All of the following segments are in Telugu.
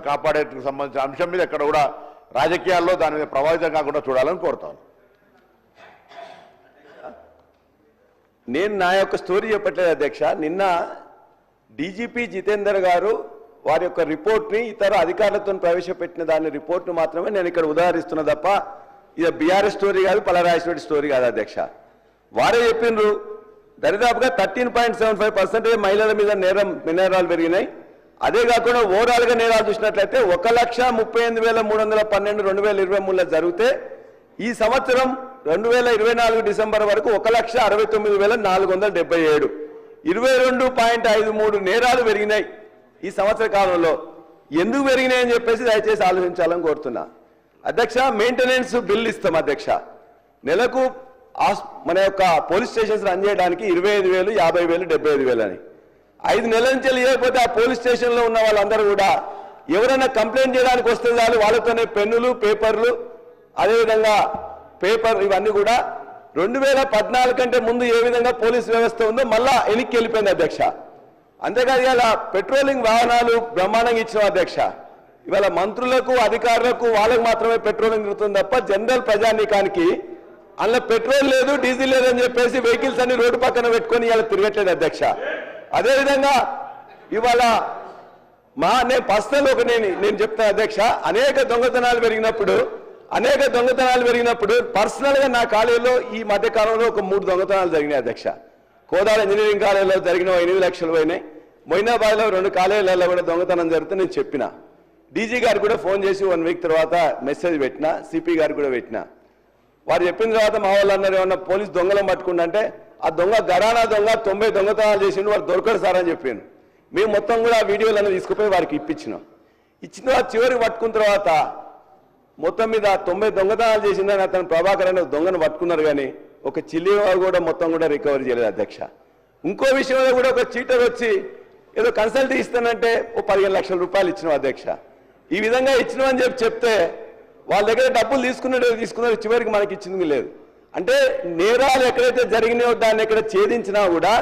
భద్రతలు కాపాడేందుకు సంబంధించిన అంశం మీద ఎక్కడ కూడా రాజకీయాల్లో దాని మీద ప్రభావితం కాకుండా చూడాలని కోరుతాను. నేను నా యొక్క స్టోరీ చెప్పట్లేదు అధ్యక్ష. నిన్న డీజీపీ జితేందర్ గారు వారి యొక్క రిపోర్ట్ని ఇతర అధికారులతో ప్రవేశపెట్టిన దాని రిపోర్ట్ను మాత్రమే నేను ఇక్కడ ఉదాహరిస్తున్నా తప్ప ఇది బీఆర్ఎస్ స్టోరీ కాదు పలరాజేశ్వరి స్టోరీ కాదు అధ్యక్ష. వారే చెప్పిండ్రు దరిదాపుగా thirteen point seven five percentage మహిళల మీద నేరం నేరాలు పెరిగినాయి. అదే కాకుండా ఓవరాల్గా నేరాలు చూసినట్లయితే ఒక లక్ష ముప్పై ఎనిమిది వేల మూడు వందల పన్నెండు రెండు వేల ఇరవై మూడులో జరిగితే ఈ సంవత్సరం రెండు వేల ఇరవై నాలుగు డిసెంబర్ వరకు ఒక లక్ష అరవై తొమ్మిది వేల నాలుగు వందల డెబ్బై ఏడు. ఇరవై రెండు పాయింట్ ఐదు మూడు నేరాలు పెరిగినాయి ఈ సంవత్సర కాలంలో. ఎందుకు పెరిగినాయి అని చెప్పేసి దయచేసి ఆలోచించాలని కోరుతున్నా. అధ్యక్ష మెయింటెనెన్స్ బిల్ ఇస్తాం అధ్యక్ష. నెలకు ఆస్- మన యొక్క పోలీస్ స్టేషన్స్ రన్ చేయడానికి ఇరవై ఐదు వేలు యాభై వేలు డెబ్బై ఐదు వేలు అని. ఐదు నెలల నుంచి లేకపోతే ఆ పోలీస్ స్టేషన్లో ఉన్న వాళ్ళందరూ కూడా ఎవరైనా కంప్లైంట్ చేయడానికి వస్తే చాలు వాళ్ళతోనే పెన్నులు పేపర్లు అదేవిధంగా పేపర్ ఇవన్నీ కూడా రెండు వేల పద్నాలుగు కంటే ముందు ఏ విధంగా పోలీస్ వ్యవస్థ ఉందో మళ్ళా వెనక్కి వెళ్ళిపోయింది అధ్యక్ష. అంతేకాదు ఇవాళ పెట్రోలింగ్ వాహనాలు బ్రహ్మాండంగా ఇచ్చిన అధ్యక్ష. ఇవాళ మంత్రులకు అధికారులకు వాళ్ళకు మాత్రమే పెట్రోలింగ్ దొరుకుతుంది తప్ప జనరల్ ప్రజానీకానికి అందులో పెట్రోల్ లేదు డీజిల్ లేదు అని చెప్పేసి వెహికల్స్ అన్ని రోడ్డు పక్కన పెట్టుకొని ఇవాళ తిరగట్లేదు అధ్యక్ష. అదేవిధంగా ఇవాళ మా నేను పర్సనల్ ఒక నేను నేను చెప్తాను అధ్యక్ష అనేక దొంగతనాలు పెరిగినప్పుడు అనేక దొంగతనాలు పెరిగినప్పుడు పర్సనల్గా నా కాలేజీలో ఈ మధ్య కాలంలో ఒక మూడు దొంగతనాలు జరిగినాయి అధ్యక్ష. కోదాడ ఇంజనీరింగ్ కాలేజీలో జరిగిన ఎనిమిది లక్షలు పోయినాయి. మొయినాబాద్లో రెండు కాలేజీలలో కూడా దొంగతనం జరిగితే నేను చెప్పిన. డీజీ గారు కూడా ఫోన్ చేసి వన్ వీక్ తర్వాత మెసేజ్ పెట్టిన సిపి గారు కూడా పెట్టిన. వారు చెప్పిన తర్వాత మా వాళ్ళు అన్నారు ఏమన్నా పోలీస్ దొంగలం పట్టుకుంటే ఆ దొంగ గరానా దొంగ తొంభై దొంగతనాలు చేసిండు వారు దొరకడు సార్ అని చెప్పాను మేము మొత్తం కూడా ఆ వీడియోలను తీసుకుపోయి వారికి ఇప్పించినాం. ఇచ్చిన చివరి చివరికి పట్టుకున్న తర్వాత మొత్తం మీద తొంభై దొంగతనాలు చేసిందని అతను ప్రభాకర్ అనే దొంగను పట్టుకున్నారు కానీ ఒక చిల్లి కూడా మొత్తం కూడా రికవరీ చేయలేదు అధ్యక్ష. ఇంకో విషయంలో కూడా ఒక చీటర్ వచ్చి ఏదో కన్సల్ట్ ఇస్తానంటే ఓ పదిహేను లక్షల రూపాయలు ఇచ్చిన అధ్యక్ష. ఈ విధంగా ఇచ్చినామని చెప్పి చెప్తే వాళ్ళ దగ్గర డబ్బులు తీసుకున్నట్టు తీసుకున్నారు చివరికి మనకి ఇచ్చింది లేదు. అంటే నేరాలు ఎక్కడైతే జరిగినాయో దాన్ని ఎక్కడ ఛేదించినా కూడా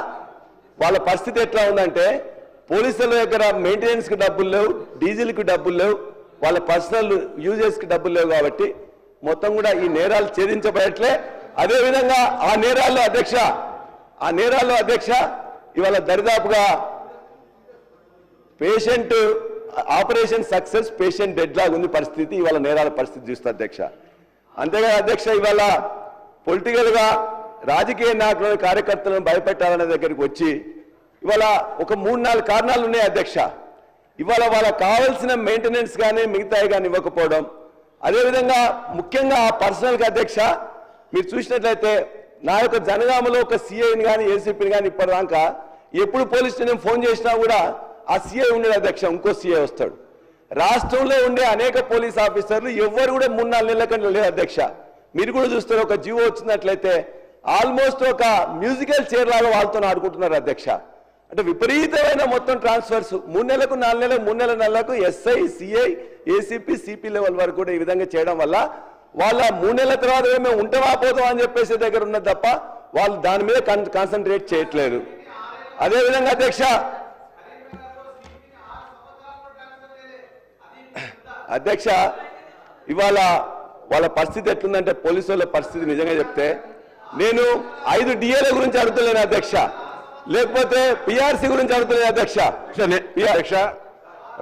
వాళ్ళ పరిస్థితి ఎట్లా ఉందంటే పోలీసుల దగ్గర మెయింటెనెన్స్కి డబ్బులు లేవు డీజిల్కి డబ్బులు లేవు వాళ్ళ పర్సనల్ యూజెస్కి డబ్బులు లేవు కాబట్టి మొత్తం కూడా ఈ నేరాలు ఛేదించబడట్లే. అదేవిధంగా ఆ నేరాల్లో అధ్యక్ష ఆ నేరాల్లో అధ్యక్ష ఇవాళ దరిదాపుగా patient operation success patient dead లాగా ఉంది పరిస్థితి ఇవాళ నేరాల పరిస్థితి చూస్తుంది అధ్యక్ష. అంతేగా అధ్యక్ష ఇవాళ పొలిటికల్గా రాజకీయ నాయకులను కార్యకర్తలను భయపెట్టాలనే దగ్గరికి వచ్చి ఇవాళ ఒక మూడు నాలుగు కారణాలు ఉన్నాయి అధ్యక్ష. ఇవాళ వాళ్ళకి కావాల్సిన మెయింటెనెన్స్ కానీ మిగతాయి కానీ ఇవ్వకపోవడం. అదేవిధంగా ముఖ్యంగా ఆ పర్సనల్గా అధ్యక్ష మీరు చూసినట్లయితే నా యొక్క జనగామలో ఒక సీఐని కానీ ఏసీపీని కానీ ఇప్పటిదాకా ఎప్పుడు పోలీస్ స్టేషన్ ఫోన్ చేసినా కూడా ఆ సీఐ ఉండేది అధ్యక్ష ఇంకో సీఐ వస్తాడు. రాష్ట్రంలో ఉండే అనేక పోలీస్ ఆఫీసర్లు ఎవ్వరు కూడా మూడు నాలుగు నెలల కంటే లేదు అధ్యక్ష. మీరు కూడా చూస్తారు ఒక జీవో వచ్చినట్లయితే ఆల్మోస్ట్ ఒక మ్యూజికల్ చైర్ లాగా వాళ్ళతో ఆడుకుంటున్నారు అధ్యక్ష. అంటే విపరీతమైన మొత్తం ట్రాన్స్ఫర్స్ మూడు నెలలకు నాలుగు నెలలకు మూడు నెలల నెలలకు SI CI ACP CP level వరకు కూడా ఈ విధంగా చేయడం వల్ల వాళ్ళ మూడు నెలల తర్వాత మేము ఉంటామా పోతాం అని చెప్పేసి దగ్గర ఉన్నది తప్ప వాళ్ళు దాని మీద కాన్సన్ట్రేట్ చేయట్లేదు. అదేవిధంగా అధ్యక్ష అధ్యక్ష ఇవాళ వాళ్ళ పరిస్థితి ఎట్లుందంటే పోలీసు వాళ్ళ పరిస్థితి నిజంగా చెప్తే నేను ఐదు డిఏల గురించి అడుగుతలేను అధ్యక్ష. లేకపోతే పిఆర్సీ గురించి అడుగుతలేను అధ్యక్ష. అధ్యక్ష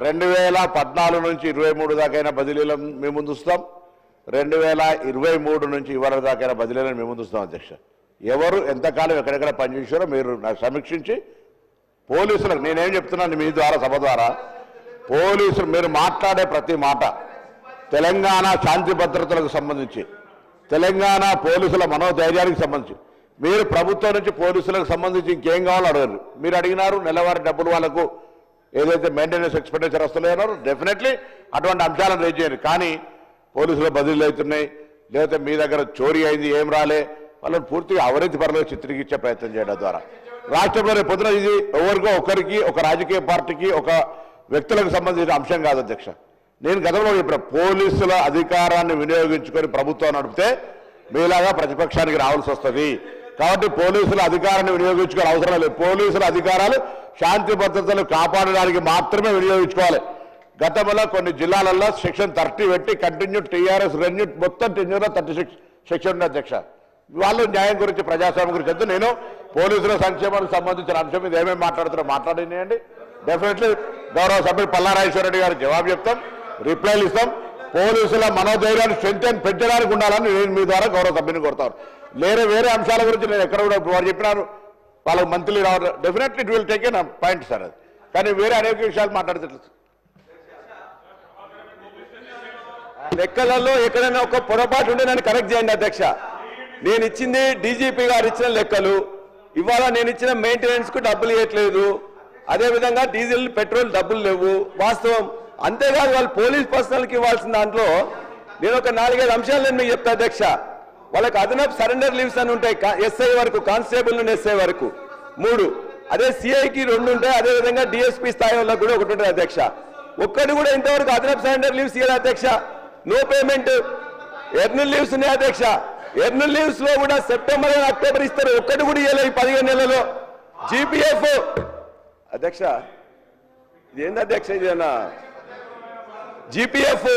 రెండు వేల పద్నాలుగు నుంచి ఇరవై మూడు దాకైనా బదిలీలను మేము ముందు వస్తాం రెండు వేల ఇరవై మూడు నుంచి ఇవరకు దాకైనా బదిలీలను మేము ముందు వస్తాం అధ్యక్ష. ఎవరు ఎంతకాలం ఎక్కడెక్కడ పనిచేసారో మీరు నాకు సమీక్షించి పోలీసులకు నేనేం చెప్తున్నాను మీ ద్వారా సభ ద్వారా పోలీసులు మీరు మాట్లాడే ప్రతి మాట తెలంగాణ శాంతి భద్రతలకు సంబంధించి తెలంగాణ పోలీసుల మనోధైర్యానికి సంబంధించి. మీరు ప్రభుత్వం నుంచి పోలీసులకు సంబంధించి ఇంకేం కావాలో అడగరు మీరు అడిగినారు నెలవారీ డబ్బులు వాళ్ళకు ఏదైతే మెయింటెనెన్స్ ఎక్స్పెండిచర్ వస్తలేదో డెఫినెట్లీ అటువంటి అంశాలను రేజ్ చేయరు కానీ పోలీసులు బదిలీలు అవుతున్నాయి. లేకపోతే మీ దగ్గర చోరీ అయింది ఏం రాలే. వాళ్ళని పూర్తిగా అవినీతి పరంగా చిత్రీకరించే ప్రయత్నం చేయడం ద్వారా. రాష్ట్రంలో రేపు పొద్దున ఇది ఎవరికో ఒకరికి ఒక రాజకీయ పార్టీకి ఒక వ్యక్తులకు సంబంధించిన అంశం కాదు అధ్యక్ష. నేను గతంలో చెప్పిన పోలీసుల అధికారాన్ని వినియోగించుకొని ప్రభుత్వం నడిపితే మీలాగా ప్రతిపక్షానికి రావాల్సి వస్తుంది. కాబట్టి పోలీసుల అధికారాన్ని వినియోగించుకోవాలి అవసరం లేదు. పోలీసుల అధికారాలు శాంతి భద్రతలు కాపాడడానికి మాత్రమే వినియోగించుకోవాలి. గతంలో కొన్ని జిల్లాలలో సెక్షన్ థర్టీ పెట్టి కంటిన్యూ టీఆర్ఎస్ రెన్యూ మొత్తం టెన్యూలో థర్టీ సిక్స్ సెక్షన్ ఉంది అధ్యక్ష. వాళ్ళు న్యాయం గురించి ప్రజాస్వామ్యం గురించి వద్దు నేను పోలీసుల సంక్షేమానికి సంబంధించిన అంశం మీద ఏమేమి మాట్లాడుతున్నారో మాట్లాడినాయండి డెఫినెట్లీ గౌరవ సభ్యులు పల్లారాజేశ్వర రెడ్డి గారికి జవాబు చెప్తాం రిప్లైలు ఇస్తాం. పోలీసుల మనోధైర్యాన్ని స్ట్రెంగ్ పెంచడానికి ఉండాలని నేను మీ ద్వారా గౌరవ సభ్యుని కోరుతాను. లేరే వేరే అంశాల గురించి నేను ఎక్కడ కూడా వారు చెప్పినారు. వాళ్ళకి మంత్లీ రావడం definitely it will take an point sir అది. కానీ వేరే అనేక విషయాలు మాట్లాడతారు లెక్కలలో ఎక్కడైనా ఒక పొరపాటు ఉంటే నన్ను కరెక్ట్ చేయండి అధ్యక్ష. నేను ఇచ్చింది డీజీపీ గారు ఇచ్చిన లెక్కలు. ఇవాళ నేను ఇచ్చిన మెయింటెనెన్స్కు డబ్బులు ఇవ్వట్లేదు. అదేవిధంగా డీజిల్ పెట్రోల్ డబ్బులు లేవు. వాస్తవం. అంతేకాదు వాళ్ళు పోలీస్ పర్సనల్కి ఇవ్వాల్సిన దాంట్లో నేను ఒక నాలుగైదు అంశాలు నేను మీకు చెప్తా అధ్యక్ష. వాళ్ళకి అదనపు సరెండర్ లీవ్స్ అని ఉంటాయి ఎస్ఐ వరకు కానిస్టేబుల్ నుండి ఎస్ఐ వరకు. మూడు అదే సిఐకి రెండు ఉంటాయి అదే విధంగా డిఎస్పీ స్థాయి వాళ్ళకి కూడా ఒకటి ఉంటుంది అధ్యక్ష. ఒక్కటి కూడా ఇంతవరకు అదనపు సరెండర్ లీవ్స్ ఇవ్వాలి అధ్యక్ష. No payment. ఎర్నల్ లీవ్స్ ఉన్నాయి అధ్యక్ష. ఎర్నల్ లీవ్స్లో కూడా సెప్టెంబర్ అక్టోబర్ ఇస్తారు ఒక్కటి కూడా ఇవ్వలేదు ఈ పదిహేను నెలలో జీపీఎఫ్. అధ్యక్ష ఇది ఏంది అధ్యక్ష ఇదేనా? జీపీఎఫ్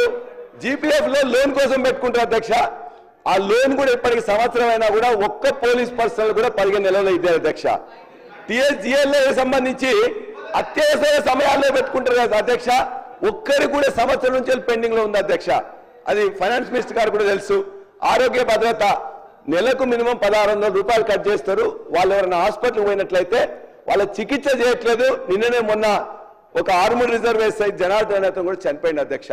జీపీఎఫ్లో లోన్ కోసం పెట్టుకుంటారు అధ్యక్ష. ఆ లోన్ కూడా ఇప్పటికి సంవత్సరం అయినా కూడా ఒక్క పోలీస్ పర్సనల్ కూడా పదిహేను నెలలు ఇదే అధ్యక్ష. టిఎస్జిఎల్ఏ సంబంధించి అత్యవసర సమయాల్లో పెట్టుకుంటారు కదా అధ్యక్ష. ఒక్కరి కూడా సంవత్సరం నుంచి పెండింగ్లో ఉంది అధ్యక్ష. అది ఫైనాన్స్ మినిస్టర్ గారు కూడా తెలుసు. ఆరోగ్య భద్రత నెలకు మినిమం పదహారు వందల రూపాయలు కట్ చేస్తారు. వాళ్ళు ఎవరైనా హాస్పిటల్ పోయినట్లయితే వాళ్ళ చికిత్స చేయట్లేదు. నిన్ననే మొన్న ఒక ఆర్మూర్ రిజర్వేస్ అయితే జనార్దన్ అతను కూడా చనిపోయింది అధ్యక్ష.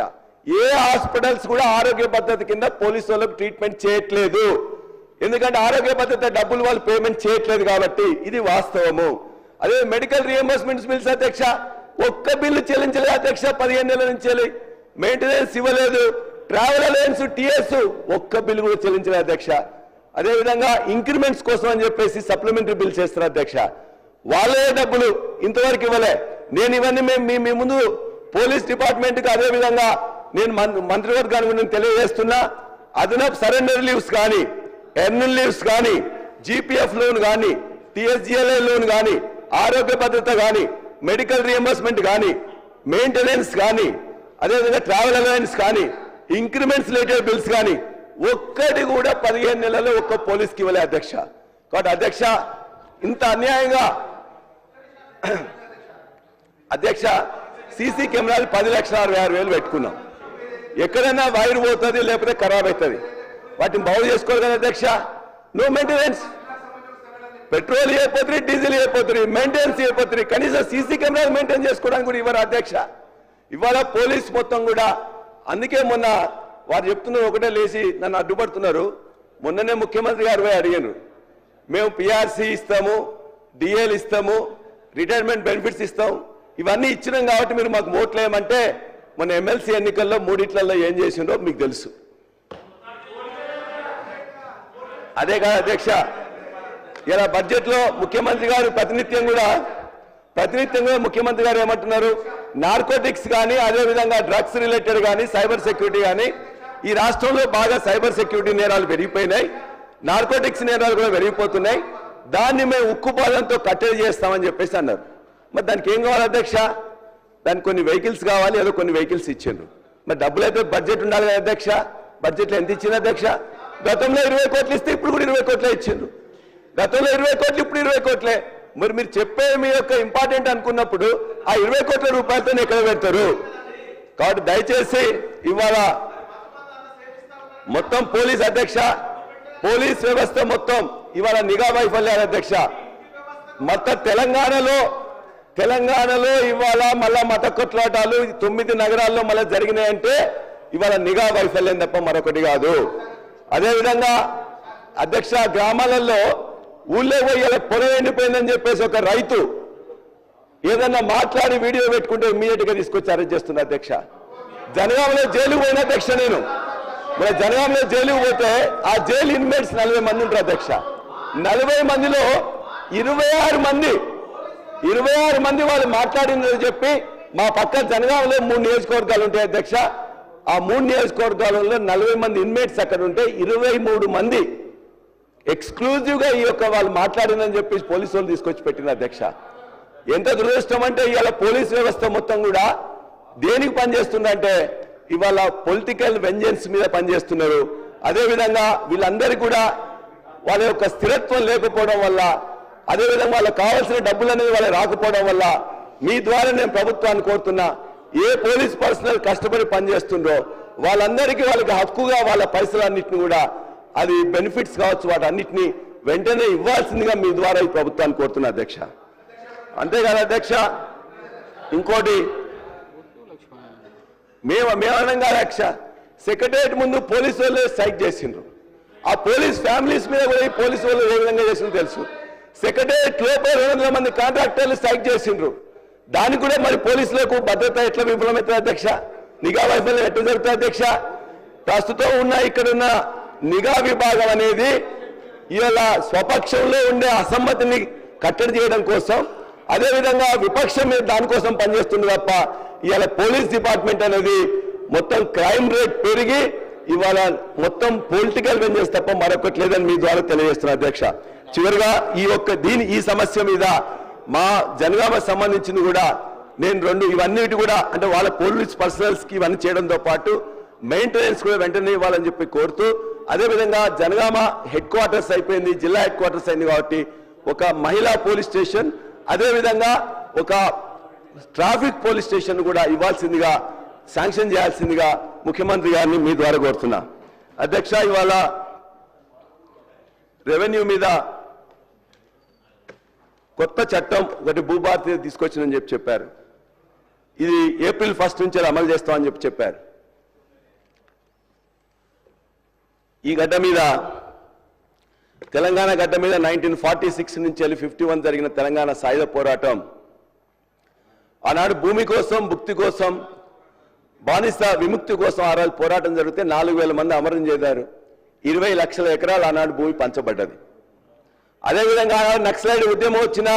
ఏ హాస్పిటల్స్ కూడా ఆరోగ్య పద్ధతి కింద పోలీసు వాళ్ళకి ట్రీట్మెంట్ చేయట్లేదు. ఎందుకంటే ఆరోగ్య పద్ధతి డబ్బులు వాళ్ళు పేమెంట్ చేయట్లేదు కాబట్టి ఇది వాస్తవము. అదే మెడికల్ రియంబర్స్మెంట్స్ బిల్స్ అధ్యక్ష. ఒక్క బిల్లు చెల్లించలేదు అధ్యక్ష పదిహేను నెలల నుంచి మెయింటెనెన్స్ ఇవ్వలేదు. ట్రావెల్ అలయన్స్ టీఎస్ ఒక్క బిల్లు కూడా చెల్లించలేదు అధ్యక్ష. అదేవిధంగా ఇంక్రిమెంట్స్ కోసం అని చెప్పేసి సప్లిమెంటరీ బిల్ చేస్తారు అధ్యక్ష. వాళ్ళే డబ్బులు ఇంతవరకు ఇవ్వలే. నేను ఇవన్నీ మేము మీ- మీ ముందు పోలీస్ డిపార్ట్మెంట్కి అదేవిధంగా అదే విధంగా నేను మంత్రివర్గానికి నేను తెలియజేస్తున్నా. అదనపు సరెండర్ లీవ్స్ కానీ ఎర్నల్ లీవ్స్ కానీ జీపీఎఫ్ లోన్ కానీ టిఎస్జిఎల్ఐ లోన్ కానీ ఆరోగ్య భద్రత కానీ మెడికల్ రియంబర్స్మెంట్ కానీ మెయింటెనెన్స్ కానీ అదేవిధంగా ట్రావెల్ అలవెన్స్ కానీ ఇంక్రిమెంట్స్ రిలేటెడ్ బిల్స్ కానీ ఒక్కటి కూడా పదిహేను నెలల్లో ఒక్క పోలీస్కి ఇవ్వలే అధ్యక్ష. కాబట్టి అధ్యక్ష ఇంత అన్యాయంగా అధ్యక్ష సీసీ కెమెరాలు పది లక్షల అరవై ఆరు వేలు పెట్టుకున్నాం. ఎక్కడైనా వైర్ పోతుంది లేకపోతే ఖరాబ్ అవుతుంది వాటిని బాగు చేసుకోవాలి కదా అధ్యక్ష? నో మెయింటెనెన్స్ పెట్రోల్ అయిపోతుంది డీజిల్ అయిపోతుంది మెయింటెనెన్స్ అయిపోతుంది కనీసం సీసీ కెమెరాలు మెయింటైన్ చేసుకోవడానికి కూడా ఇవ్వరు అధ్యక్ష? ఇవాళ పోలీస్ మొత్తం కూడా అందుకే మొన్న వారు చెప్తున్నారు ఒకటే లేచి నన్ను అడ్డుపడుతున్నారు. మొన్ననే ముఖ్యమంత్రి గారు పోయి అడిగాను మేము పిఆర్సీ ఇస్తాము డిఎల్ ఇస్తాము రిటైర్మెంట్ బెనిఫిట్స్ ఇస్తాం. ఇవన్నీ ఇచ్చినాం కాబట్టి మీరు మాకు ఓట్లేయమంటే మన ఎమ్మెల్సీ ఎన్నికల్లో మూడిట్లలో ఏం చేసిండో మీకు తెలుసు. అదే కాదు అధ్యక్ష ఇలా బడ్జెట్లో ముఖ్యమంత్రి గారు ప్రతినిత్యం కూడా ప్రతినిత్యం కూడా ముఖ్యమంత్రి గారు ఏమంటున్నారు? నార్కోటిక్స్ కానీ అదేవిధంగా డ్రగ్స్ రిలేటెడ్ కానీ సైబర్ సెక్యూరిటీ కానీ ఈ రాష్ట్రంలో బాగా సైబర్ సెక్యూరిటీ నేరాలు పెరిగిపోయినాయి. నార్కోటిక్స్ నేరాలు కూడా పెరిగిపోతున్నాయి. దాన్ని మేము ఉక్కుపాదంతో కట్టడి చేస్తామని చెప్పేసి అన్నారు. మరి దానికి ఏం కావాలి అధ్యక్ష? దానికి కొన్ని వెహికల్స్ కావాలి ఏదో కొన్ని వెహికల్స్ ఇచ్చిండ్రు. మరి డబ్బులు అయితే బడ్జెట్ ఉండాలి కదా అధ్యక్ష? బడ్జెట్లో ఎంత ఇచ్చింది అధ్యక్ష? గతంలో ఇరవై కోట్లు ఇస్తే ఇప్పుడు కూడా ఇరవై కోట్లే ఇచ్చిండ్రు. గతంలో ఇరవై కోట్లు ఇప్పుడు ఇరవై కోట్లే. మరి మీరు చెప్పే మీ యొక్క ఇంపార్టెంట్ అనుకున్నప్పుడు ఆ ఇరవై కోట్ల రూపాయలతో ఎక్కడ పెడతారు? కాబట్టి దయచేసి ఇవాళ మొత్తం పోలీస్ అధ్యక్ష పోలీస్ వ్యవస్థ మొత్తం ఇవాళ నిఘా వైఫల్యాలు అధ్యక్ష. మొత్తం తెలంగాణలో తెలంగాణలో ఇవాళ మళ్ళా మత కొట్లాటాలు తొమ్మిది నగరాల్లో మళ్ళీ జరిగినాయంటే ఇవాళ నిఘా వైఫల్యం తప్ప మరొకటి కాదు. అదేవిధంగా అధ్యక్ష గ్రామాలలో ఊళ్ళో పోయి పొర ఎండిపోయిందని చెప్పేసి ఒక రైతు ఏదన్నా మాట్లాడి వీడియో పెట్టుకుంటే ఇమ్మీడియట్గా తీసుకొచ్చి అరెస్ట్ చేస్తున్నా అధ్యక్ష. జనగామలో జైలు పోయిన అధ్యక్ష నేను. మన జనగామలో జైలుకు పోతే ఆ జైలు ఇన్మేట్స్ నలభై మంది ఉంటారు అధ్యక్ష. నలభై మందిలో ఇరవై ఆరు మంది ఇరవై ఆరు మంది వాళ్ళు మాట్లాడిందని చెప్పి మా పక్క జనగామలో మూడు నియోజకవర్గాలు ఉంటాయి అధ్యక్ష. ఆ మూడు నియోజకవర్గాలలో నలభై మంది ఇన్మేట్స్ అక్కడ ఉంటే ఇరవై మూడు మంది ఎక్స్క్లూజివ్గా ఈ యొక్క వాళ్ళు మాట్లాడిందని చెప్పి పోలీసు వాళ్ళు తీసుకొచ్చి పెట్టిన అధ్యక్ష. ఎంత దురదృష్టం అంటే ఇవాళ పోలీస్ వ్యవస్థ మొత్తం కూడా దేనికి పనిచేస్తుందంటే ఇవాళ పొలిటికల్ వెంజెన్స్ మీద పనిచేస్తున్నారు. అదేవిధంగా వీళ్ళందరికీ కూడా వాళ్ళ యొక్క స్థిరత్వం లేకపోవడం వల్ల అదేవిధంగా వాళ్ళకి కావాల్సిన డబ్బులు అనేది వాళ్ళకి రాకపోవడం వల్ల మీ ద్వారా నేను ప్రభుత్వాన్ని కోరుతున్నా ఏ పోలీస్ పర్సనల్ కష్టపడి పనిచేస్తుండ్రో వాళ్ళందరికీ వాళ్ళకి హక్కుగా వాళ్ళ పైసలన్నింటినీ కూడా అది బెనిఫిట్స్ కావచ్చు వాటన్నిటిని వెంటనే ఇవ్వాల్సిందిగా మీ ద్వారా ఈ ప్రభుత్వాన్ని కోరుతున్నా అధ్యక్ష. అంతేకాదు అధ్యక్ష ఇంకోటి మేము మేమనంగా అధ్యక్ష సెక్రటరియట్ ముందు పోలీసు వాళ్ళు స్ట్రైక్ చేసిండ్రు. ఆ పోలీస్ ఫ్యామిలీస్ మీద కూడా ఈ పోలీసు వాళ్ళు ఏ విధంగా చేసిందో తెలుసు. సెక్రటరియట్ లోపల రెండు వందల మంది కాంట్రాక్టర్లు స్ట్రైక్ చేసిండ్రు. దానికి కూడా మరి పోలీసులకు భద్రత ఎట్లా విఫలమవుతుంది అధ్యక్ష? నిఘా వైఫల్యం ఎట్లా జరుగుతుంది అధ్యక్ష? ప్రస్తుతం ఉన్న ఇక్కడ ఉన్న నిఘా విభాగం అనేది ఇవాళ స్వపక్షంలో ఉండే అసమ్మతిని కట్టడి చేయడం కోసం అదేవిధంగా విపక్షం మీద దానికోసం పనిచేస్తుంది తప్ప ఇవాళ పోలీస్ డిపార్ట్మెంట్ అనేది మొత్తం క్రైమ్ రేట్ పెరిగి ఇవాళ మొత్తం పొలిటికల్ వెంజెన్స్ తప్ప మరొకటి లేదని మీ ద్వారా తెలియజేస్తున్నా అధ్యక్ష. చివరిగా ఈ యొక్క దీని ఈ సమస్య మీద మా జనగామ సంబంధించిన కూడా నేను రెండు ఇవన్నిటి కూడా అంటే వాళ్ళ పోలీస్ పర్సనల్స్కి ఇవన్నీ చేయడంతో పాటు మెయింటెనెన్స్ కూడా వెంటనే ఇవ్వాలని చెప్పి కోరుతూ అదేవిధంగా జనగామ హెడ్ క్వార్టర్స్ అయిపోయింది జిల్లా హెడ్ క్వార్టర్స్ అయింది కాబట్టి ఒక మహిళా పోలీస్ స్టేషన్ అదేవిధంగా ఒక ట్రాఫిక్ పోలీస్ స్టేషన్ కూడా ఇవ్వాల్సిందిగా శాంక్షన్ చేయాల్సిందిగా ముఖ్యమంత్రి గారిని మీ ద్వారా కోరుతున్నా. అధ్యక్ష ఇవాళ రెవెన్యూ మీద కొత్త చట్టం ఒకటి భూభారతి తీసుకొచ్చిందని చెప్పి చెప్పారు. ఇది ఏప్రిల్ ఫస్ట్ నుంచి అమలు చేస్తామని చెప్పి చెప్పారు. ఈ గడ్డ మీద తెలంగాణ గడ్డ మీద నైన్టీన్ ఫార్టీ సిక్స్ నుంచి వెళ్ళి ఫిఫ్టీ వన్ జరిగిన తెలంగాణ సాయుధ పోరాటం ఆనాడు భూమి కోసం భుక్తి కోసం బానిస విముక్తి కోసం ఆ రోజు పోరాటం జరిగితే నాలుగు వేల మంది అమరం చేశారు. ఇరవై లక్షల ఎకరాలు ఆనాడు భూమి పంచబడ్డది. అదేవిధంగా నక్సలైడ్ నక్సలైట్ ఉద్యమం వచ్చినా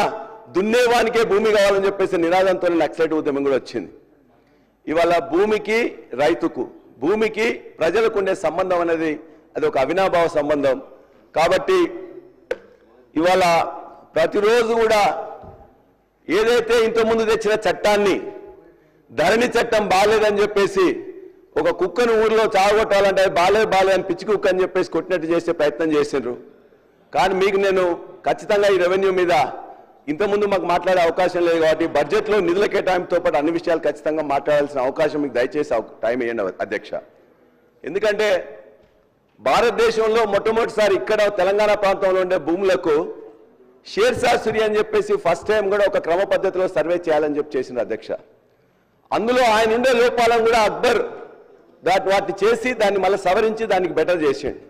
దున్నేవానికే భూమి కావాలని చెప్పేసి నినాదంతో నక్సలైట్ ఉద్యమం కూడా వచ్చింది. ఇవాళ భూమికి రైతుకు భూమికి ప్రజలకు ఉండే సంబంధం అనేది అది ఒక అవినాభావ సంబంధం. కాబట్టి ఇవాళ ప్రతిరోజు కూడా ఏదైతే ఇంతకుముందు తెచ్చిన చట్టాన్ని ధరణి చట్టం బాగాలేదని చెప్పేసి ఒక కుక్కను ఊరిలో చావగొట్టాలంటే అది బాలే బాలే అని పిచ్చి కుక్క అని చెప్పేసి కొట్టినట్టు చేసే ప్రయత్నం చేసిండ్రు. కానీ మీకు నేను ఖచ్చితంగా ఈ రెవెన్యూ మీద ఇంతకుముందు మాకు మాట్లాడే అవకాశం లేదు కాబట్టి బడ్జెట్లో నిధుల కేటాయింపుతో పాటు అన్ని విషయాలు ఖచ్చితంగా మాట్లాడాల్సిన అవకాశం మీకు దయచేసి టైం ఇవ్వండి అధ్యక్ష. ఎందుకంటే భారతదేశంలో మొట్టమొదటిసారి ఇక్కడ తెలంగాణ ప్రాంతంలో ఉండే భూములకు షేర్ సురి అని చెప్పేసి ఫస్ట్ టైం కూడా ఒక క్రమ పద్ధతిలో సర్వే చేయాలని చెప్పి చేసింది అధ్యక్ష. అందులో ఆయన ఉండే లోపాలను కూడా అక్బర్ దాటి వాటిని చేసి దాన్ని మళ్ళీ సవరించి దానికి బెటర్ చేసిండు.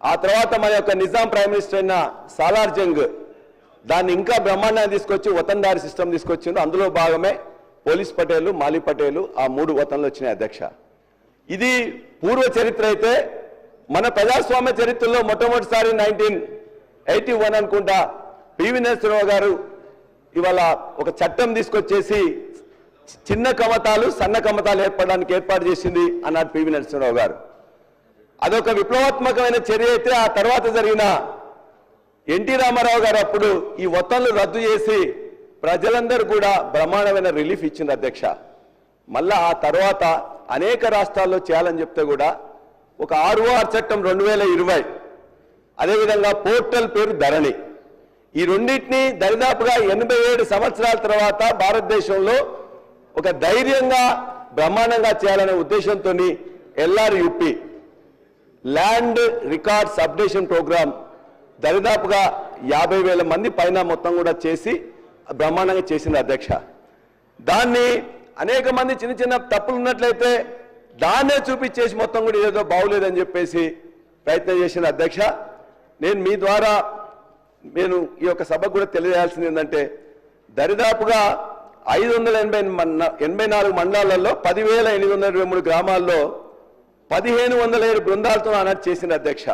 ఆ తర్వాత మన యొక్క నిజాం ప్రైమ్ మినిస్టర్ అయిన సాలార్ జంగ్ దాన్ని ఇంకా బ్రహ్మాండాన్ని తీసుకొచ్చి వతందారి సిస్టమ్ తీసుకొచ్చిండు. అందులో భాగమే పోలీస్ పటేలు మాలి పటేలు ఆ మూడు వతంలో వచ్చినాయి అధ్యక్ష. ఇది పూర్వ చరిత్ర అయితే మన ప్రజాస్వామ్య చరిత్రలో మొట్టమొదటిసారి నైన్టీన్ ఎయిటీ వన్ అనుకుంటా పివి నరసింహరావు గారు ఇవాళ ఒక చట్టం తీసుకొచ్చేసి చిన్న కమతాలు సన్న కమతాలు ఏర్పడడానికి ఏర్పాటు చేసింది అన్నాడు పివి నరసింహరావు గారు. అదొక విప్లవాత్మకమైన చర్య అయితే ఆ తర్వాత జరిగిన ఎన్టీ రామారావు గారు అప్పుడు ఈ ఒత్తంలు రద్దు చేసి ప్రజలందరూ కూడా బ్రహ్మాండమైన రిలీఫ్ ఇచ్చింది అధ్యక్ష. మళ్ళా ఆ తర్వాత అనేక రాష్ట్రాల్లో చేయాలని చెప్తే కూడా ఒక ఆర్ఓఆర్ చట్టం రెండు వేల ఇరవై అదేవిధంగా పోర్టల్ పేరు ధరణి. ఈ రెండింటిని దరిదాపుగా ఎనభై ఏడు సంవత్సరాల తర్వాత భారతదేశంలో ఒక ధైర్యంగా బ్రహ్మాండంగా చేయాలనే ఉద్దేశంతో LRUP land records updation program దరిదాపుగా యాభై వేల మంది పైన మొత్తం కూడా చేసి బ్రహ్మాండంగా చేసింది అధ్యక్ష. దాన్ని అనేక మంది చిన్న చిన్న తప్పులు ఉన్నట్లయితే దాన్నే చూపించేసి మొత్తం కూడా ఏదో బాగులేదని చెప్పేసి ప్రయత్నం చేసిన అధ్యక్ష. నేను మీ ద్వారా నేను ఈ యొక్క సభకు కూడా తెలియజేయాల్సింది ఏంటంటే దరిదాపుగా ఐదు వందల ఎనభై మన్న- ఎనభై నాలుగు మండలాలలో పదివేల ఎనిమిది వందల ఇరవై మూడు గ్రామాల్లో పదిహేను వందల ఏడు బృందాలతో ఆనాడు చేసిన అధ్యక్ష.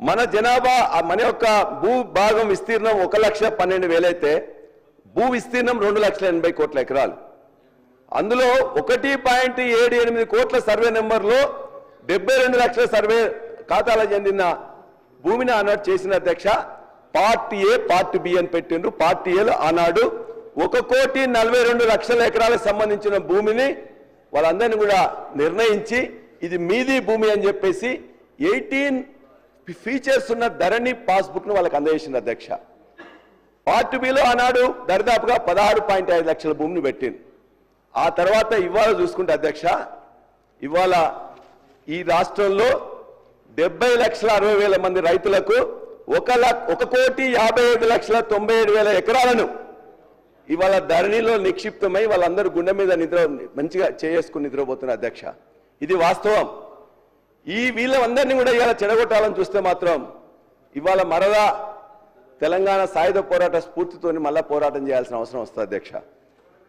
మన జనాభా ఆ మన యొక్క భూ భాగం విస్తీర్ణం ఒక లక్ష పన్నెండు వేలైతే భూ విస్తీర్ణం రెండు లక్షల ఎనభై కోట్ల ఎకరాలు. అందులో ఒకటి పాయింట్ ఏడు ఎనిమిది కోట్ల సర్వే నెంబర్లో డెబ్బై రెండు లక్షల సర్వే ఖాతాలకు చెందిన భూమిని ఆనాడు చేసిన అధ్యక్ష. పార్ట్ ఏ పార్ట్ బి అని పెట్టిండ్రు. పార్ట్ ఏలో ఆనాడు ఒక కోటి నలభై రెండు లక్షల ఎకరాలకు సంబంధించిన భూమిని వాళ్ళందరినీ కూడా నిర్ణయించి ఇది మీది భూమి అని చెప్పేసి ఎయిటీన్ ఫీచర్స్ ఉన్న ధరణి పాస్బుక్ను వాళ్ళకి అందజేసింది అధ్యక్ష. పార్ట్ బిలో ఆనాడు దరిదాపుగా పదహారు పాయింట్ ఐదు లక్షల భూమిని పెట్టింది. ఆ తర్వాత ఇవాళ చూసుకుంటే అధ్యక్ష ఇవాళ ఈ రాష్ట్రంలో డెబ్బై లక్షల అరవై వేల మంది రైతులకు ఒక లక్ష ఒక కోటి యాభై ఐదు లక్షల తొంభై ఏడు వేల ఎకరాలను ఇవాళ ధరణిలో నిక్షిప్తమై వాళ్ళందరూ గుండె మీద నిద్ర మంచిగా చేసుకుని నిద్రపోతున్నారు అధ్యక్ష. ఇది వాస్తవం. ఈ వీళ్ళందరినీ కూడా ఇవాళ చెడగొట్టాలని చూస్తే మాత్రం ఇవాళ మరలా తెలంగాణ సాయుధ పోరాట స్ఫూర్తితోని మళ్ళా పోరాటం చేయాల్సిన అవసరం వస్తుంది అధ్యక్ష.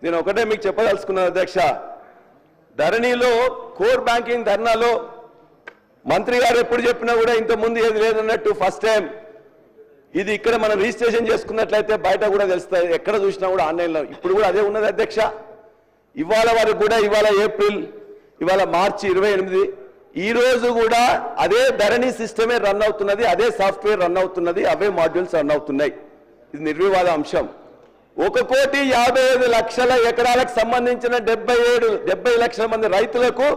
నేను ఒకటే మీకు చెప్పదలుచుకున్నాను అధ్యక్ష. ధరణిలో కోర్ బ్యాంకింగ్ ధర్నాలో మంత్రి గారు ఎప్పుడు చెప్పినా కూడా ఇంతకుముందు ముందు ఏది లేదన్నట్టు ఫస్ట్ టైం ఇది ఇక్కడ మనం రిజిస్ట్రేషన్ చేసుకున్నట్లయితే బయట కూడా తెలుస్తుంది ఎక్కడ చూసినా కూడా ఆన్లైన్లో. ఇప్పుడు కూడా అదే ఉన్నది అధ్యక్ష. ఇవాళ వరకు కూడా ఇవాళ ఏప్రిల్ ఇవాళ మార్చి ఇరవై ఎనిమిది. ఈరోజు కూడా అదే ధరణి సిస్టమే రన్ అవుతున్నది అదే సాఫ్ట్వేర్ రన్ అవుతున్నది అవే మాడ్యూల్స్ రన్ అవుతున్నాయి. ఇది నిర్వివాద అంశం. ఒక కోటి యాభై ఐదు లక్షల ఎకరాలకు సంబంధించిన డెబ్బై ఏడు డెబ్బై లక్షల మంది రైతులకు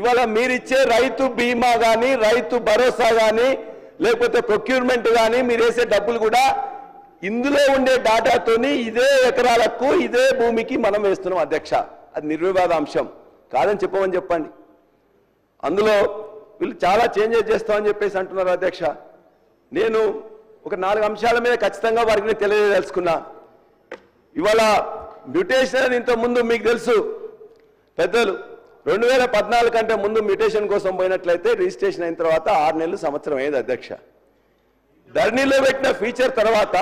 ఇవాళ మీరిచ్చే రైతు బీమా కానీ రైతు భరోసా కానీ లేకపోతే ప్రొక్యూర్మెంట్ కానీ మీరు వేసే డబ్బులు కూడా ఇందులో ఉండే డాటాతోని ఇదే ఎకరాలకు ఇదే భూమికి మనం వేస్తున్నాం అధ్యక్ష. అది నిర్వివాద అంశం. కాదని చెప్పమని చెప్పండి. అందులో వీళ్ళు చాలా చేంజెస్ చేస్తామని చెప్పేసి అంటున్నారు అధ్యక్ష. నేను ఒక నాలుగు అంశాల మీద ఖచ్చితంగా వారికి తెలియదలుచుకున్నా ఇవాళ మ్యూటేషన్ ఇంతకుముందు ముందు మీకు తెలుసు. పెద్దలు రెండు వేల పద్నాలుగు కంటే ముందు మ్యూటేషన్ కోసం పోయినట్లయితే రిజిస్ట్రేషన్ అయిన తర్వాత ఆరు నెలలు సంవత్సరం అయ్యేది అధ్యక్ష. ధరణిలో పెట్టిన ఫీచర్ తర్వాత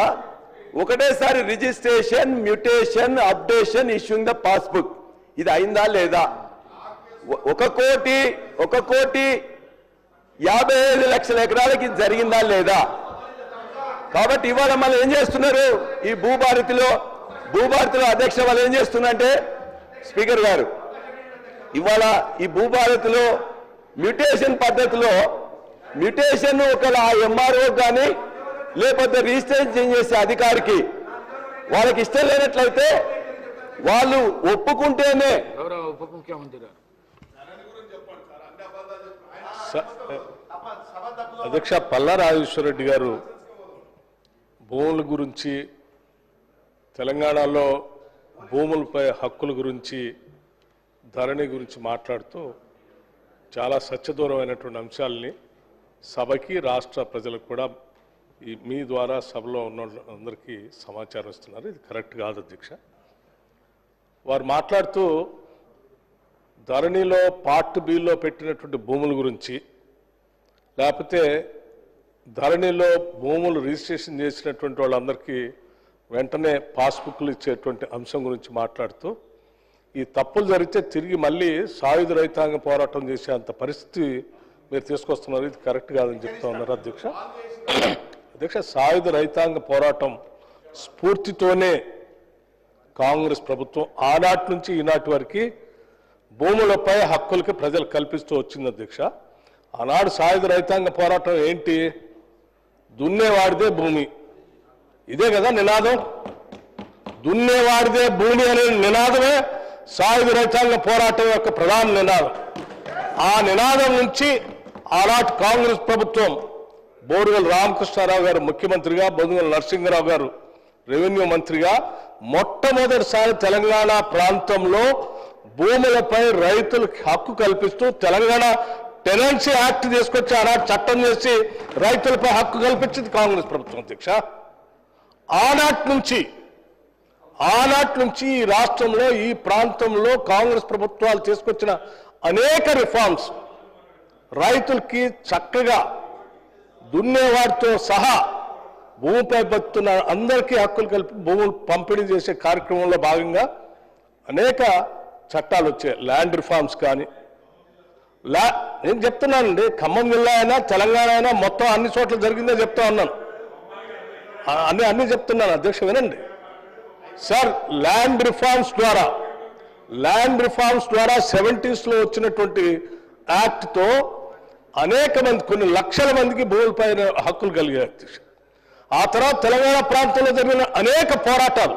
ఒకటేసారి registration mutation updation issuing the passbook. ఇది అయిందా లేదా? ఒక కోటి ఒక కోటి యాభై ఐదు లక్షల ఎకరాలకి ఇది జరిగిందా లేదా? కాబట్టి ఇవాళ మళ్ళీ ఏం చేస్తున్నారు? ఈ భూభారతిలో భూభారతిలో అధ్యక్ష వాళ్ళు ఏం చేస్తున్నారంటే స్పీకర్ గారు ఇవాళ ఈ భూభారతిలో మ్యూటేషన్ పద్ధతిలో మ్యూటేషన్ ఒక ఎంఆర్ఓ కానీ లేకపోతే రిజిస్ట్రేషన్ చేసే అధికారికి వాళ్ళకి ఇష్టం లేనట్లయితే వాళ్ళు ఒప్పుకుంటేనే అధ్యక్ష పల్లా రాజేశ్వరరెడ్డి గారు భూముల గురించి తెలంగాణలో భూములపై హక్కుల గురించి ధరణి గురించి మాట్లాడుతూ చాలా సత్యదూరమైనటువంటి అంశాలని సభకి రాష్ట్ర ప్రజలకు కూడా ఈ మీ ద్వారా సభలో ఉన్న అందరికీ సమాచారం ఇస్తున్నారు. ఇది కరెక్ట్ కాదు అధ్యక్ష. వారు మాట్లాడుతూ ధరణిలో పార్ట్ బిలో పెట్టినటువంటి భూముల గురించి లేకపోతే ధరణిలో భూములు రిజిస్ట్రేషన్ చేసినటువంటి వాళ్ళందరికీ వెంటనే పాస్బుక్లు ఇచ్చేటువంటి అంశం గురించి మాట్లాడుతూ ఈ తప్పులు జరిగితే తిరిగి మళ్ళీ సాయుధ రైతాంగ పోరాటం చేసే అంత పరిస్థితి మీరు తీసుకొస్తున్నారు. ఇది కరెక్ట్ కాదని చెప్తా ఉన్నారు అధ్యక్ష? అధ్యక్ష సాయుధ రైతాంగ పోరాటం స్ఫూర్తితోనే కాంగ్రెస్ ప్రభుత్వం ఆనాటి నుంచి ఈనాటి వరకు భూములపై హక్కులకి ప్రజలు కల్పిస్తూ వచ్చింది అధ్యక్ష. ఆనాడు సాయుధ రైతాంగ పోరాటం ఏంటి? దున్నేవాడిదే భూమి. ఇదే కదా నినాదం. దున్నేవాడిదే భూమి అనే నినాదమే సాయుధ రైతాంగ పోరాటం యొక్క ప్రధాన నినాదం. ఆ నినాదం నుంచి ఆనాటి కాంగ్రెస్ ప్రభుత్వం బోరుగల్ రామకృష్ణారావు గారు ముఖ్యమంత్రిగా బొందుగల నరసింహరావు గారు రెవెన్యూ మంత్రిగా మొట్టమొదటిసారి తెలంగాణ ప్రాంతంలో భూములపై రైతులకు హక్కు కల్పిస్తూ తెలంగాణ టెనెన్సీ యాక్ట్ తీసుకొచ్చి ఆనాడు చట్టం చేసి రైతులపై హక్కు కల్పించింది కాంగ్రెస్ ప్రభుత్వం అధ్యక్ష. ఆనాటి నుంచి ఆనాటి నుంచి ఈ రాష్ట్రంలో ఈ ప్రాంతంలో కాంగ్రెస్ ప్రభుత్వాలు తీసుకొచ్చిన అనేక రిఫార్మ్స్ రైతులకి చక్కగా దున్నేవాడితో సహా భూమిపై బతున్న అందరికీ హక్కులు కలిపి భూములు పంపిణీ చేసే కార్యక్రమంలో భాగంగా అనేక చట్టాలు వచ్చాయి. ల్యాండ్ రిఫార్మ్స్ కానీ లా నేను చెప్తున్నానండి ఖమ్మం జిల్లా అయినా తెలంగాణ అయినా మొత్తం అన్ని చోట్ల జరిగిందే చెప్తా ఉన్నాను. అన్ని అన్ని చెప్తున్నాను. అధ్యక్ష వినండి. సార్ ల్యాండ్ రిఫార్మ్స్ ద్వారా ల్యాండ్ రిఫార్మ్స్ ద్వారా సెవెంటీస్లో వచ్చినటువంటి యాక్ట్తో అనేక మంది కొన్ని లక్షల మందికి భూములపైన హక్కులు కలిగాయి ఆ తర్వాత తెలంగాణ ప్రాంతంలో జరిగిన అనేక పోరాటాలు.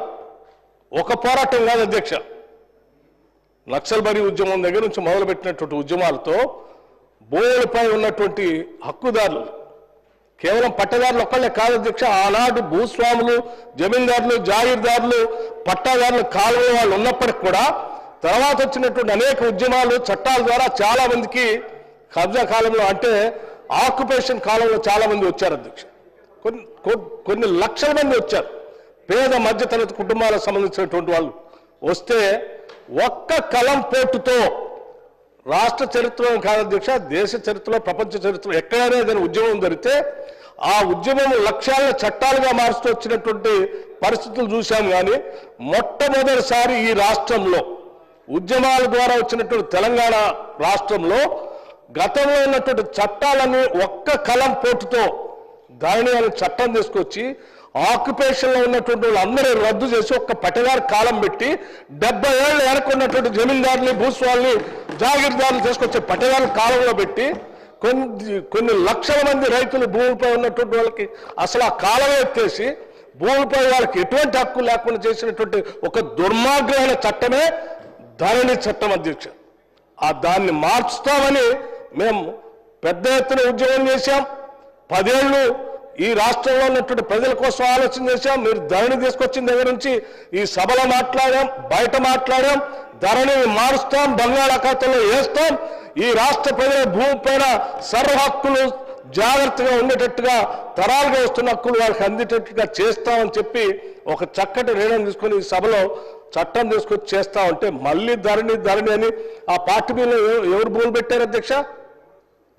ఒక పోరాటం కాదు అధ్యక్ష. నక్సల్బరీ ఉద్యమం దగ్గర నుంచి మొదలుపెట్టినటువంటి ఉద్యమాలతో భూములపై ఉన్నటువంటి హక్కుదారులు కేవలం పట్టదారులు ఒక్కళ్ళే కాదు అధ్యక్ష ఆనాడు భూస్వాములు జమీందారులు జాగీర్దారులు పట్టాదారులు కాలువ వాళ్ళు ఉన్నప్పటికి కూడా తర్వాత వచ్చినటువంటి అనేక ఉద్యమాలు చట్టాల ద్వారా చాలా మందికి కబ్జా కాలంలో అంటే ఆక్యుపేషన్ కాలంలో చాలా మంది వచ్చారు అధ్యక్ష. కొన్ని కొన్ని లక్షల మంది వచ్చారు. పేద మధ్యతరగతి కుటుంబాలకు సంబంధించినటువంటి వాళ్ళు వస్తే ఒక్క కలం పోటుతో రాష్ట్ర చరిత్రలో కాదు అధ్యక్ష దేశ చరిత్రలో ప్రపంచ చరిత్రలో ఎక్కడైనా ఏదైనా ఉద్యమం జరిగితే ఆ ఉద్యమం లక్ష్యాలను చట్టాలుగా మారుస్తూ వచ్చినటువంటి పరిస్థితులు చూశాం కానీ మొట్టమొదటిసారి ఈ రాష్ట్రంలో ఉద్యమాల ద్వారా వచ్చినటువంటి తెలంగాణ రాష్ట్రంలో గతంలో ఉన్నటువంటి చట్టాలను ఒక్క కలం పోటుతో దాని చట్టం తీసుకొచ్చి ఆక్యుపేషన్లో ఉన్నటువంటి వాళ్ళందరూ రద్దు చేసి ఒక్క పట్టదారు కాలం పెట్టి డెబ్బై ఏళ్ళు వెనకున్నటువంటి జమీందారుని భూస్వాల్ని జాగీర్దారులు తీసుకొచ్చే పట్టదారు కాలంలో పెట్టి కొన్ని కొన్ని లక్షల మంది రైతులు భూమిపై ఉన్నటువంటి వాళ్ళకి అసలు ఆ కాలం ఎత్తేసి భూమిపై వాళ్ళకి ఎటువంటి హక్కు లేకుండా చేసినటువంటి ఒక దుర్మార్గమైన చట్టమే ధరణి చట్టం అధ్యక్ష. ఆ దాన్ని మార్చుతామని మేము పెద్ద ఎత్తున ఉద్యోగం చేశాం. పదేళ్ళు ఈ రాష్ట్రంలో ఉన్నటువంటి ప్రజల కోసం ఆలోచన చేశాం. మీరు ధరణి తీసుకొచ్చిన దగ్గర నుంచి ఈ సభలో మాట్లాడాం బయట మాట్లాడాం ధరణిని మారుస్తాం బంగాళాఖాతంలో వేస్తాం. ఈ రాష్ట్ర ప్రజల భూమి పైన సర్వ హక్కులు జాగ్రత్తగా ఉండేటట్టుగా తరాలుగా వస్తున్న హక్కులు వాళ్ళకి అందేటట్టుగా చేస్తామని చెప్పి ఒక చక్కటి నిర్ణయం తీసుకుని ఈ సభలో చట్టం తీసుకొచ్చి చేస్తా ఉంటే మళ్ళీ ధరణి ధరణి అని ఆ పార్టీ మీద ఎవరు భూములు పెట్టారు అధ్యక్ష?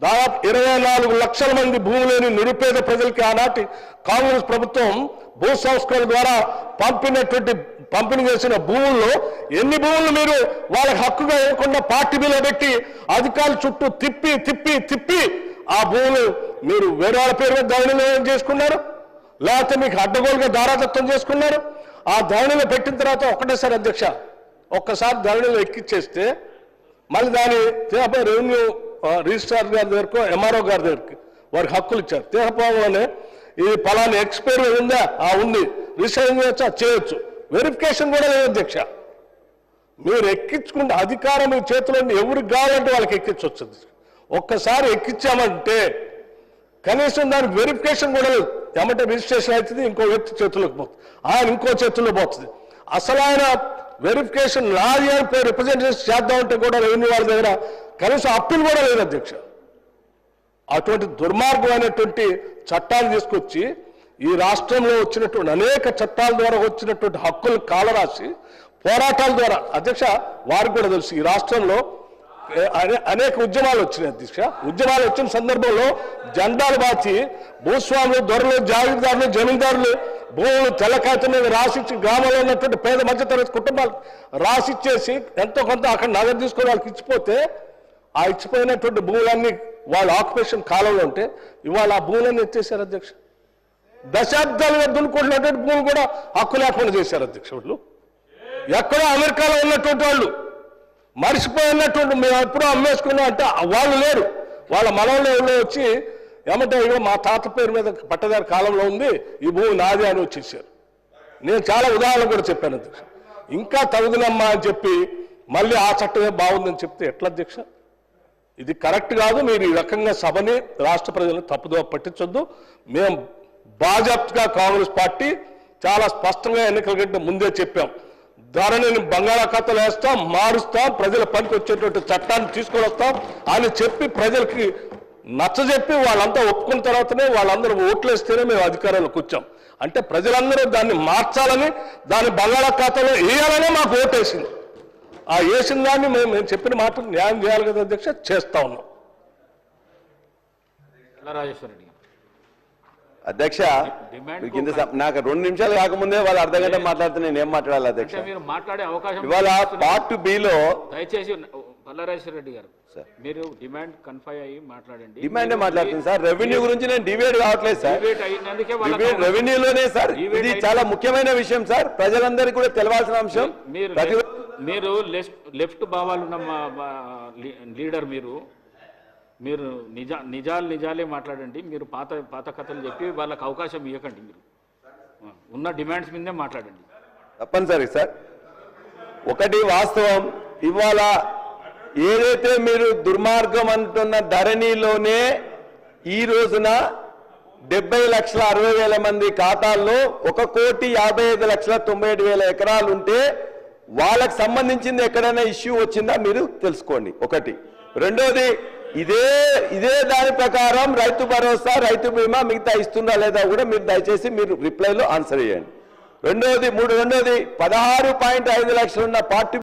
దాదాపు ఇరవై నాలుగు లక్షల మంది భూములేని నిరుపేద ప్రజలకి ఆనాటి కాంగ్రెస్ ప్రభుత్వం భూ సంస్కరణ ద్వారా పంపినటువంటి పంపిణీ చేసిన భూముల్లో ఎన్ని భూములు మీరు వాళ్ళకి హక్కుగా ఇవ్వకుండా పార్టీ మీద పెట్టి అధికారుల చుట్టూ తిప్పి తిప్పి తిప్పి ఆ భూములు మీరు వేరే వాళ్ళ పేరు మీద ధరణిలో చేసుకున్నారు? లేకపోతే మీకు అడ్డగోలుగా దారాదత్తం చేసుకున్నారు? ఆ ధరణిలో పెట్టిన తర్వాత ఒకటేసారి అధ్యక్ష ఒక్కసారి ధరణిలో ఎక్కిచ్చేస్తే మళ్ళీ దాని రెవెన్యూ రిజిస్ట్రార్ గారి దగ్గరకు ఎంఆర్ఓ గారి దగ్గరికి వారికి హక్కులు ఇచ్చారు. తేపంలోనే ఇది పలానా ఎక్స్పైరీ ఉందా ఆ ఉంది. రిజిస్ట్రేషన్ చేయొచ్చా చేయొచ్చు. వెరిఫికేషన్ కూడా లేదు అధ్యక్ష. మీరు ఎక్కించుకుంటే అధికారం మీ చేతిలో ఎవరికి కావాలంటే వాళ్ళకి ఎక్కించవచ్చు ఒక్కసారి ఎక్కించామంటే కనీసం దానికి వెరిఫికేషన్ కూడా లేదు. ఏమంటే రిజిస్ట్రేషన్ అవుతుంది ఇంకో వ్యక్తి చేతుల్లోకి పోతుంది. ఆయన ఇంకో చేతుల్లో పోతుంది. అసలు ఆయన వెరిఫికేషన్ నాది అని పోయి రిప్రజెంటేషన్ చేద్దామంటే కూడా రెవెన్యూ వాళ్ళ దగ్గర కనీసం అప్పీల్ కూడా లేదు అధ్యక్ష. అటువంటి దుర్మార్గమైనటువంటి చట్టాలు తీసుకొచ్చి ఈ రాష్ట్రంలో వచ్చినటువంటి అనేక చట్టాల ద్వారా వచ్చినటువంటి హక్కులు కాలరాసి పోరాటాల ద్వారా అధ్యక్ష వారికి కూడా తెలుసు ఈ రాష్ట్రంలో అనే- అనేక ఉద్యమాలు వచ్చినాయి అధ్యక్ష. ఉద్యమాలు వచ్చిన సందర్భంలో జెండాలు బాచి భూస్వాములు దొరలు జాగీర్దారులు జమీందారులు భూములు తెల్లకాయత మీద రాసిచ్చి గ్రామంలో ఉన్నటువంటి పేద మధ్యతరగతి కుటుంబాలు రాసిచ్చేసి ఎంతో కొంత అక్కడ నగదు తీసుకొని వాళ్ళకి ఇచ్చిపోతే ఆ ఇచ్చిపోయినటువంటి భూములన్నీ వాళ్ళ ఆక్యుపేషన్ కాలంలో ఉంటే ఇవాళ ఆ భూములన్నీ ఎత్తేసారు అధ్యక్ష? దశాబ్దాలుగా దున్నుకుంటున్నటువంటి భూములు కూడా హక్కు లేకుండా చేశారు అధ్యక్ష వాళ్ళు. ఎక్కడో అమెరికాలో ఉన్నటువంటి వాళ్ళు మర్చిపోయినటువంటి మేము ఎప్పుడో అమ్మేసుకున్నాం అంటే వాళ్ళు లేరు. వాళ్ళ మనవళ్ళు ఎవరో వచ్చి ఏమంటే ఇగో మా తాత పేరు మీద పట్టదారి కాలంలో ఉంది ఈ భూమి నాది అని వచ్చేసారు. నేను చాలా ఉదాహరణలు కూడా చెప్పాను అధ్యక్ష. ఇంకా తగుదనమ్మా అని చెప్పి మళ్ళీ ఆ చట్టమే బాగుందని చెప్తే ఎట్లా అధ్యక్ష? ఇది కరెక్ట్ కాదు మీరు ఈ రకంగా సభని రాష్ట్ర ప్రజలను తప్పుదో పట్టించొద్దు. మేము బాజాప్తగా కాంగ్రెస్ పార్టీ చాలా స్పష్టంగా ఎన్నికల కంటే ముందే చెప్పాం. ధరణిని బంగాళాఖాతాలు వేస్తాం మారుస్తాం ప్రజల పనికి వచ్చేటువంటి చట్టాన్ని తీసుకొని వస్తాం అని చెప్పి ప్రజలకి నచ్చజెప్పి వాళ్ళంతా ఒప్పుకున్న తర్వాతనే వాళ్ళందరూ ఓట్లు వేస్తేనే మేము అధికారంలోకి వచ్చాం. అంటే ప్రజలందరూ దాన్ని మార్చాలని దాన్ని బంగాళాఖాతాలో వేయాలనే మాకు ఓటేసింది. ఆ వేసిన దాన్ని మేము మేము చెప్పిన మాట న్యాయం చేయాలి కదా అధ్యక్ష? చేస్తా ఉన్నాం. అధ్యక్ష సమ- నాకు రెండు నిమిషాలు కాకముందే వాళ్ళు అర్ధ గంట మాట్లాడితే నేను ఏం మాట్లాడాలి అధ్యక్ష? మీరు మాట్లాడే అవకాశం ఇవాళ పార్ట్ బిలో దయచేసి పల్లరాజేశ్వర రెడ్డి గారు సార్. మీరు డిమాండ్ కన్ఫై అయ్యి మాట్లాడండి. డిమాండ్ మాట్లాడుతుంది సార్. రెవెన్యూ గురించి నేను డిబేట్ కావట్లేదు సార్. Debate రెవెన్యూలోనే sir. ఇది చాలా ముఖ్యమైన విషయం సార్. ప్రజలందరికీ కూడా తెలవాల్సిన అంశం. మీరు మీరు లెఫ్ట్ లెఫ్ట్ భావాలున్న మా లీ- లీడర్ మీరు మీరు నిజా నిజాలు నిజాలే మాట్లాడండి. మీరు పాత పాత కథలు చెప్పి వాళ్ళకి అవకాశం ఇవ్వకండి మీరు. ఉన్న డిమాండ్స్ మీదే మాట్లాడండి. తప్పనిసరి సార్. ఒకటి వాస్తవం ఇవాళ ఏదైతే మీరు దుర్మార్గం అంటున్న ధరణిలోనే ఈ రోజున డెబ్బై లక్షల అరవై వేల మంది ఖాతాల్లో ఒక కోటి యాభై ఐదు లక్షల తొంభై ఏడు వేల ఎకరాలు ఉంటే వాళ్ళకి సంబంధించింది ఎక్కడైనా ఇష్యూ వచ్చిందా మీరు తెలుసుకోండి. ఒకటి. రెండోది ఇదే ఇదే దాని ప్రకారం రైతు భరోసా రైతు బీమా మిగతా ఇస్తుందా లేదా కూడా మీరు దయచేసి మీరు రిప్లైలో ఆన్సర్ చేయండి. రెండోది మూడు రెండోది పదహారు పాయింట్ ఐదు లక్షలు ఉన్న పార్టీ